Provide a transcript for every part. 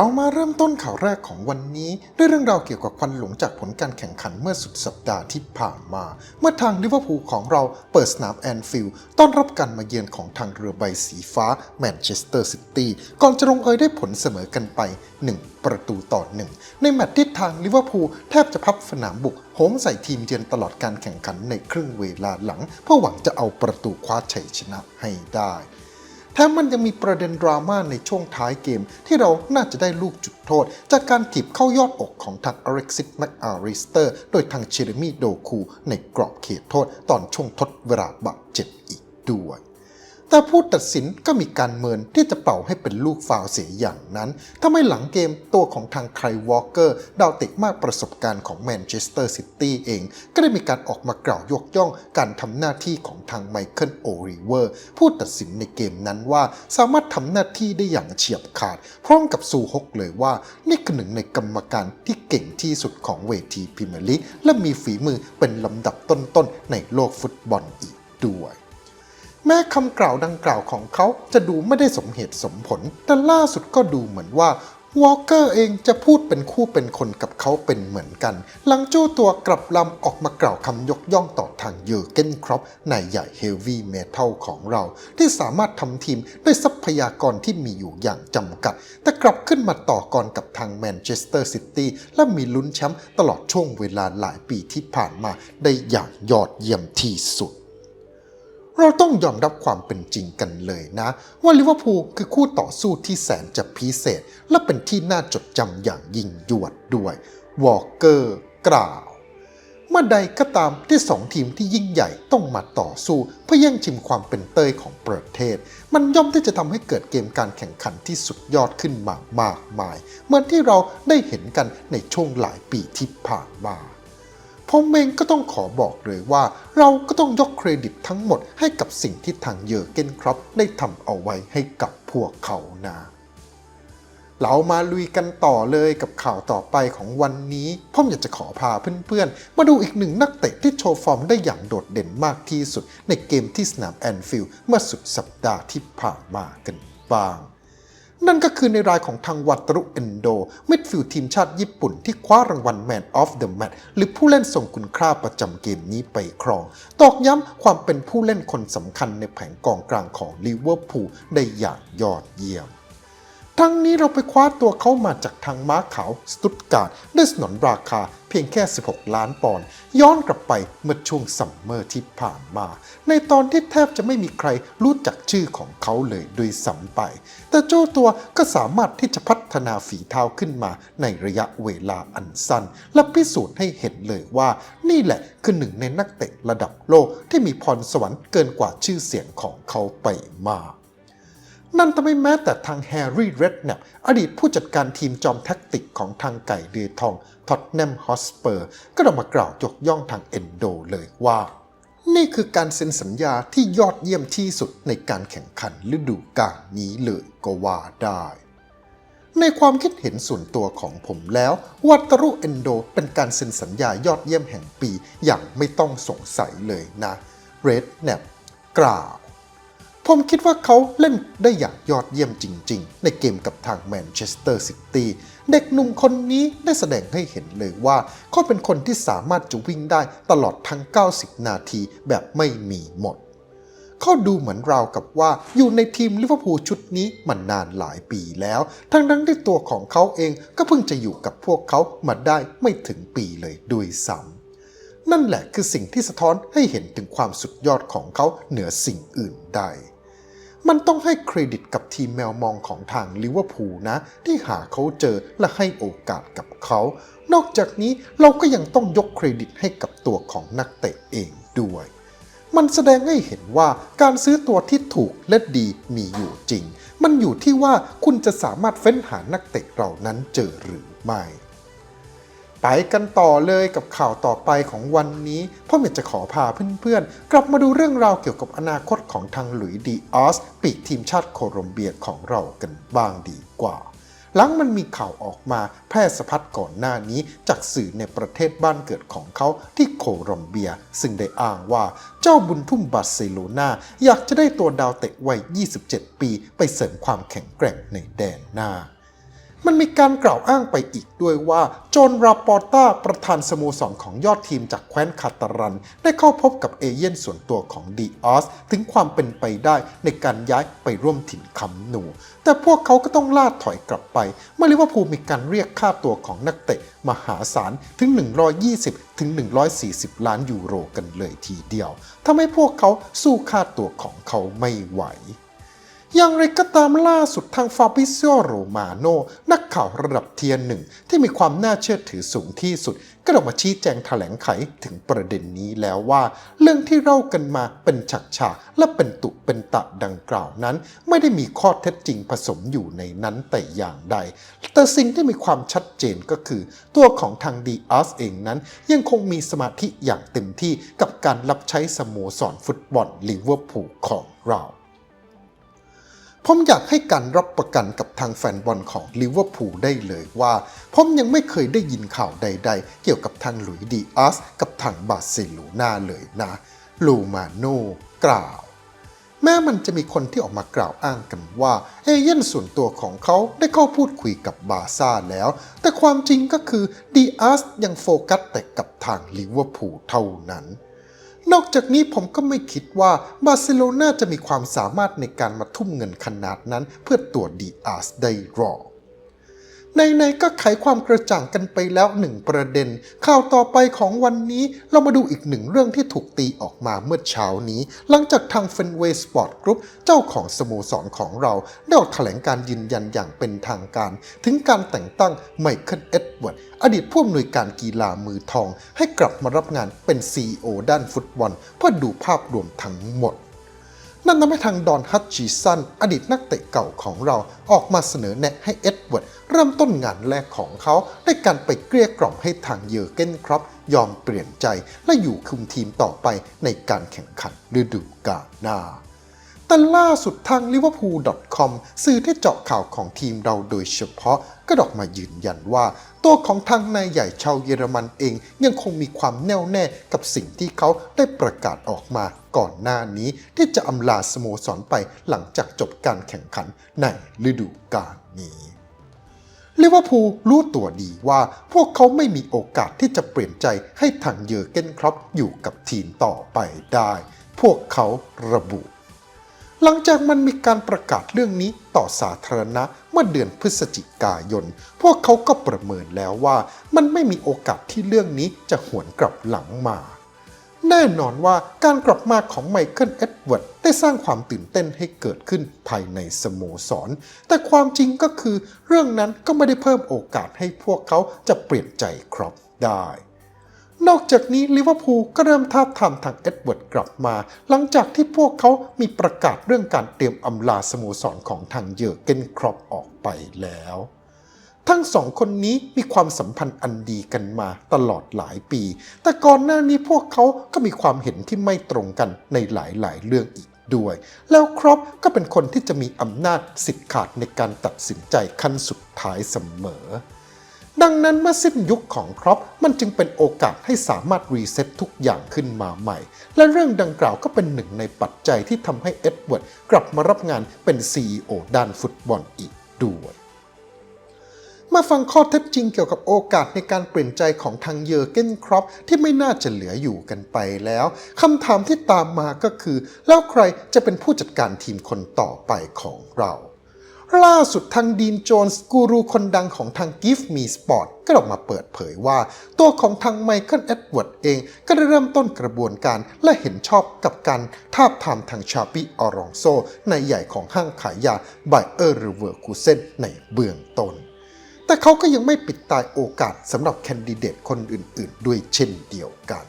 เรามาเริ่มต้นข่าวแรกของวันนี้ด้วยเรื่องราวเกี่ยวกับควันหลงจากผลการแข่งขันเมื่อสุดสัปดาห์ที่ผ่านมา เมื่อทางลิเวอร์พูลของเราเปิดสนามแอนฟิลด์ต้อนรับการมาเยือนของทางเรือใบสีฟ้าแมนเชสเตอร์ซิตี้ก่อนจะลงเอยได้ผลเสมอกันไป 1 ประตูต่อหนึ่งในแมตช์ที่ทางลิเวอร์พูลแทบจะพับสนามบุกโหมใส่ทีมเยือนตลอดการแข่งขันในครึ่งเวลาหลัง เพื่อหวังจะเอาประตูคว้าชัยชนะให้ได้ ถมมันยังมีประเด็นดราม่าในช่วงท้ายเกม ที่เราน่าจะได้ลูกจุดโทษ จากการถีบเข้ายอดอกของทางอเร็กซิสแมคอาริสเตอร์โดยทางเชเรมีโดคูในกรอบเขตโทษตอนช่วงทดเวลาบาดเจ็บอีกด้วย แต่ผู้ตัดสินก็มีการเมินที่จะเป่าให้เป็นลูกฟาวเสียอย่างนั้นทำให้หลังเกมตัวของทางไคลวอลเกอร์ดาวเตะมากประสบการณ์ของแมนเชสเตอร์ซิตี้เอง ก็ได้มีการออกมากล่าวยกย่องการทำหน้าที่ของทางไมเคิลโอริเวอร์ผู้ตัดสินในเกมนั้นว่าสามารถทำหน้าที่ได้อย่างเฉียบขาด พร้อมกับซูฮกเลยว่า นี่คือหนึ่งในกรรมการที่เก่งที่สุดของเวทีพรีเมียร์ลีกและมีฝีมือเป็นลำดับต้นๆในโลกฟุตบอลอีกด้วย แม้คำกล่าวดังกล่าวของเขาจะดูไม่ได้สมเหตุสมผล แต่ล่าสุดก็ดูเหมือนว่าวอลเกอร์เองจะพูดเป็นคู่เป็นคนกับเขาเป็นเหมือนกัน หลังเจ้ตัวกลับลำออกมากล่าวคำยกย่องต่อทางเยอร์เกนครอปนายใหญ่เฮฟวี่เมทัลของเรา ที่สามารถทำทีมด้วยทรัพยากรที่มีอยู่อย่างจำกัด แต่กลับขึ้นมาต่อกรกับทางแมนเชสเตอร์ซิตี้และมีลุ้นแชมป์ตลอดช่วงเวลาหลายปีที่ผ่านมาได้อย่างยอดเยี่ยมที่สุด เราต้องยอมรับความเป็นจริงกันเลยนะ ว่าลิเวอร์พูลคือคู่ต่อสู้ที่แสนจะพิเศษ และเป็นที่น่าจดจำอย่างยิ่งยวดด้วย วอลเกอร์กล่าวเมื่อใดก็ตามที่สองทีมที่ยิ่งใหญ่ต้องมาต่อสู้ เพื่อแย่งชิงความเป็นเต้ยของประเทศ มันย่อมที่จะทำให้เกิดเกมการแข่งขันที่สุดยอดขึ้นมามากมาย เหมือนที่เราได้เห็นกันในช่วงหลายปีที่ผ่านมา ผมเองก็ต้องขอบอกเลยว่า เราก็ต้องยกเครดิตทั้งหมดให้กับสิ่งที่ทางเยอร์เกนครับได้ทำเอาไว้ให้กับพวกเขานะเรามาลุยกันต่อเลยกับข่าวต่อไปของวันนี้ผมอยากจะขอพาเพื่อนๆ มาดูอีกหนึ่งนักเตะที่โชว์ฟอร์มได้อย่างโดดเด่นมากที่สุดในเกมที่สนามแอนฟิลด์เมื่อสุดสัปดาห์ที่ผ่านมากันบ้าง นั่นก็คือในรายของทางวัตรุเอนโด มิดฟิลด์ทีมชาติญี่ปุ่นที่คว้ารางวัล Man of the Match หรือผู้เล่นทรงคุณค่าประจำเกมนี้ไปครอง ตอกย้ำความเป็นผู้เล่นคนสำคัญในแผงกองกลางของลิเวอร์พูลได้อย่างยอดเยี่ยม ทั้งนี้เราไปคว้าตัวเขามาจากทางม้าขาวสตุตการ์ดด้สนนราคาเพียงแค่ 16 ล้านปอนด์ย้อนกลับไปเมื่อช่วงซัมเมอร์ที่ผ่านมา ในตอนที่แทบจะไม่มีใครรู้จักชื่อของเขาเลยโดยสัมไป แต่เจ้าตัวก็สามารถที่จะพัฒนาฝีเท้าขึ้นมาในระยะเวลาอันสั้น และพิสูจน์ให้เห็นเลยว่า นี่แหละคือหนึ่งในนักเตะระดับโลกที่มีพรสวรรค์เกินกว่าชื่อเสียงของเขาไปมาก นั่นทำให้แม้แต่ทางแฮร์รี่เรดเนปอดีตผู้จัดการทีมจอมแท็กติกของทางไก่เรือทองท็อตแนมฮอสเปอร์ ก็ได้มากล่าวยกย่องทางเอนโดเลยว่า นี่คือการเซ็นสัญญาที่ยอดเยี่ยมที่สุดในการแข่งขันฤดูกาลนี้เลยก็ว่าได้ ในความคิดเห็นส่วนตัวของผมแล้ววัตรุเอนโดเป็นการเซ็นสัญญายอดเยี่ยมแห่งปีอย่างไม่ต้องสงสัยเลยนะเรดเนปกล่าว ผมคิดว่าเขาเล่นได้อย่างยอดเยี่ยมจริง ๆ ในเกมกับทางแมนเชสเตอร์ซิตี้เด็กหนุ่มคนนี้ได้แสดงให้เห็นเลยว่า เขาเป็นคนที่สามารถจะวิ่งได้ตลอดทั้ง 90 นาทีแบบไม่มีหมด เขาดูเหมือนราวกับว่าอยู่ในทีมลิเวอร์พูลชุดนี้มานานหลายปีแล้ว ทั้งนั้นที่ตัวของเขาเองก็เพิ่งจะอยู่กับพวกเขามาได้ไม่ถึงปีเลยด้วยซ้ำนั่นแหละคือสิ่งที่สะท้อนให้เห็นถึงความสุดยอดของเขาเหนือสิ่งอื่นใด มันต้องให้เครดิตกับทีมแมวมองของทางลิเวอร์พูลนะ ที่หาเขาเจอและให้โอกาสกับเขา นอกจากนี้เราก็ยังต้องยกเครดิตให้กับตัวของนักเตะเองด้วย มันแสดงให้เห็นว่าการซื้อตัวที่ถูกและดีมีอยู่จริง มันอยู่ที่ว่าคุณจะสามารถเฟ้นหานักเตะเหล่านั้นเจอหรือไม่ ไปกันต่อเลยกับข่าวต่อไปของวันนี้พ่อเมยจะขอพาเพื่อนๆ กลับมาดูเรื่องราวเกี่ยวกับอนาคตของทางหลุยดีออส ปีกทีมชาติโคลอมเบียของเรากันบ้างดีกว่า หลังมันมีข่าวออกมาแพร่สะพัดก่อนหน้านี้จากสื่อในประเทศบ้านเกิดของเขาที่โคลอมเบีย ซึ่งได้อ้างว่าเจ้าบุญทุ่มบาร์เซโลนาอยากจะได้ตัวดาวเตะวัย 27 ปี ไปเสริมความแข็งแกร่งในแดนหน้า มันมีการกล่าวอ้างไปอีกด้วยว่าโจนราปอร์ต้าประธานสโมสรของยอดทีมจากแคว้นคาตารัน ได้เข้าพบกับเอเย่นส่วนตัวของดีออสถึงความเป็นไปได้ในการย้ายไปร่วมถิ่นคำหนู แต่พวกเขาก็ต้องล่าถอยกลับไปเมื่อลิเวอร์พูลมีการเรียกค่าตัวของนักเตะมหาศาลถึง 120 ถึง 140 ล้านยูโรกันเลยทีเดียวทำให้พวกเขาสู้ค่าตัวของเขาไม่ไหว อย่างไรก็ตามล่าสุดทางฟาบิซิโอโรมาโนนักข่าวระดับเทียร์หนึ่งที่มีความน่าเชื่อถือสูงที่สุด ก็ออกมาชี้แจงแถลงไขถึงประเด็นนี้แล้วว่า เรื่องที่เล่ากันมาเป็นฉากๆและเป็นตุเป็นตะดังกล่าวนั้น ไม่ได้มีข้อเท็จจริงผสมอยู่ในนั้นแต่อย่างใด แต่สิ่งที่มีความชัดเจนก็คือ ตัวของทางดีอาร์สเองนั้น ยังคงมีสมาธิอย่างเต็มที่กับการรับใช้สโมสรฟุตบอลลิเวอร์พูลของเรา ผมอยากให้การรับประกันกับทางแฟนบอลของลิเวอร์พูลได้เลยว่า ผมยังไม่เคยได้ยินข่าวใดๆ เกี่ยวกับทางหลุยดีอาสกับทางบาร์เซโลนาเลยนะลูมาโนกล่าว แม้มันจะมีคนที่ออกมากล่าวอ้างกันว่า เอเย่นส่วนตัวของเขาได้เข้าพูดคุยกับบาซ่าแล้ว แต่ความจริงก็คือดีอาสยังโฟกัสแต่กับทางลิเวอร์พูลเท่านั้น นอกจากนี้ผมก็ไม่คิดว่าบาร์เซโลนาจะมีความสามารถในการมาทุ่มเงินขนาดนั้นเพื่อตัวดีอาร์สได้หรอก ในๆก็ไขความกระจ่างกันไปแล้วหนึ่งประเด็น ข่าวต่อไปของวันนี้เรามาดูอีกหนึ่งเรื่องที่ถูกตีออกมาเมื่อเช้านี้ หลังจากทาง Fenway Sport Group เจ้าของสโมสรของเรา ได้ออกแถลงการยืนยันอย่างเป็นทางการ ถึงการแต่งตั้งไมเคิลเอ็ดเวิร์ดอดีตผู้อำนวยการกีฬามือทอง ให้กลับมารับงานเป็น CEO ด้านฟุตบอลเพื่อดูภาพรวมทั้งหมด นั่นทำให้ทางดอนฮัตชีสัน อดีตนักเตะเก่าของเราออกมาเสนอแนะให้เอ็ดเวิร์ด เริ่มต้นงานแรกของเขาด้วยการไปเกลี้ยกล่อมให้ทางเยอร์เกนครับ ยอมเปลี่ยนใจและอยู่คุมทีมต่อไปในการแข่งขันฤดูกาลหน้าแต่ล่าสุดทาง liverpool.com สื่อที่เจาะข่าวของทีมเราโดยเฉพาะก็ดอกมายืนยันว่า ตัวของทางนายใหญ่ชาวเยอรมันเองยังคงมีความแน่วแน่กับสิ่งที่เขาได้ประกาศออกมาก่อนหน้านี้ที่จะอำลาสโมสรไปหลังจากจบการแข่งขันในฤดูกาลนี้ลิเวอร์พูลรู้ตัวดีว่าพวกเขาไม่มีโอกาสที่จะเปลี่ยนใจให้ทางเยอร์เกนครอปอยู่กับทีมต่อไปได้ พวกเขาระบุ หลังจากมันมีการประกาศเรื่องนี้ต่อสาธารณะเมื่อเดือนพฤศจิกายน พวกเขาก็ประเมินแล้วว่ามันไม่มีโอกาสที่เรื่องนี้จะหวนกลับหลังมา แน่นอนว่าการกลับมาของไมเคิลเอ็ดเวิร์ดได้สร้างความตื่นเต้นให้เกิดขึ้นภายในสโมสร แต่ความจริงก็คือเรื่องนั้นก็ไม่ได้เพิ่มโอกาสให้พวกเขาจะเปลี่ยนใจครอปได้ นอกจากนี้ลิเวอร์พูลก็เริ่มท้าบทามทางเอ็ดเวิร์ดกลับมา หลังจากที่พวกเขามีประกาศเรื่องการเตรียมอำลาสโมสรของทางเยอร์เกนครอปออกไปแล้ว ทั้งสองคนนี้มีความสัมพันธ์อันดีกันมาตลอดหลายปี แต่ก่อนหน้านี้พวกเขาก็มีความเห็นที่ไม่ตรงกันในหลายๆ เรื่องอีกด้วย แล้วครอปก็เป็นคนที่จะมีอำนาจสิทธิ์ขาดในการตัดสินใจขั้นสุดท้ายเสมอ ดังนั้นเมื่อสิ้นยุคของครอปมันจึงเป็นโอกาสให้สามารถรีเซ็ตทุกอย่างขึ้นมาใหม่ และเรื่องดังกล่าวก็เป็นหนึ่งในปัจจัยที่ทำให้เอ็ดเวิร์ดกลับมารับงานเป็น CEO ด้านฟุตบอลอีกด้วยมาฟังข้อเท็จจริงเกี่ยวกับโอกาสในการเปลี่ยนใจของทางเยอร์เกนครอปที่ไม่น่าจะเหลืออยู่กันไปแล้วคำถามที่ตามมาก็คือ แล้วใครจะเป็นผู้จัดการทีมคนต่อไปของเรา ล่าสุดทางดีนโจนส์กูรูคนดังของทาง Give Me Sport ก็ออกมาเปิดเผยว่า ตัวของทางไมเคิลเอ็ดเวิร์ดเองก็ได้เริ่มต้นกระบวนการและเห็นชอบกับการทาบทามทางชาปิออรองโซในใหญ่ของห้างขายยาไบเออร์ริเวอร์คูเซนในเบื้องต้น แต่เขาก็ยังไม่ปิดตายโอกาสสำหรับแคนดิเดตคนอื่นๆ ด้วยเช่นเดียวกัน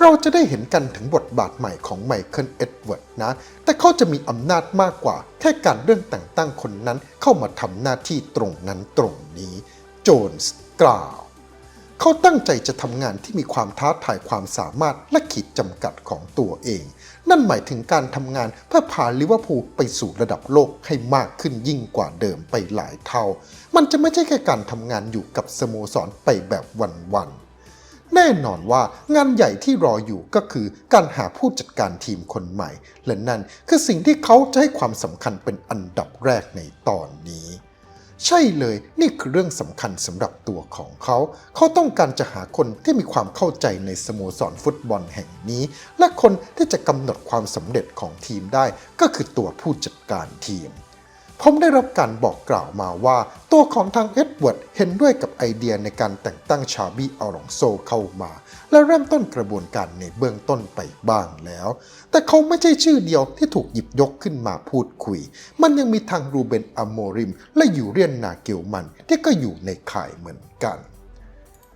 เราจะได้เห็นกันถึงบทบาทใหม่ของไมเคิลเอ็ดเวิร์ดนะ แต่เขาจะมีอำนาจมากกว่า แค่การเรื่องแต่งตั้งคนนั้นเข้ามาทำหน้าที่ตรงนั้นตรงนี้ โจนส์กล่าว เขาตั้งใจจะทำงานที่มีความท้าทายความสามารถและขีดจำกัดของตัวเอง นั่นหมายถึงการทำงานเพื่อพาลิเวอร์พูลไปสู่ระดับโลกให้มากขึ้นยิ่งกว่าเดิมไปหลายเท่า มันจะไม่ใช่แค่การทำงานอยู่กับสโมสรไปแบบวันๆ แน่นอนว่างานใหญ่ที่รออยู่ก็คือการหาผู้จัดการทีมคนใหม่ และนั่นคือสิ่งที่เขาจะให้ความสำคัญเป็นอันดับแรกในตอนนี้ ใช่เลยนี่คือเรื่องสำคัญสำหรับตัวของเขา เขาต้องการจะหาคนที่มีความเข้าใจในสโมสรฟุตบอลแห่งนี้ และคนที่จะกำหนดความสำเร็จของทีมได้ก็คือตัวผู้จัดการทีม ผมได้รับการบอกกล่าวมาว่า ตัวของทางเอ็ดเวิร์ดเห็นด้วยกับไอเดียในการแต่งตั้งชาบีอัลลองโซเข้ามา และเริ่มต้นกระบวนการในเบื้องต้นไปบ้างแล้ว แต่เขาไม่ใช่ชื่อเดียวที่ถูกหยิบยกขึ้นมาพูดคุย มันยังมีทางรูเบนอโมริม และยูเรียนนาเกลมันที่ก็อยู่ในข่ายเหมือนกัน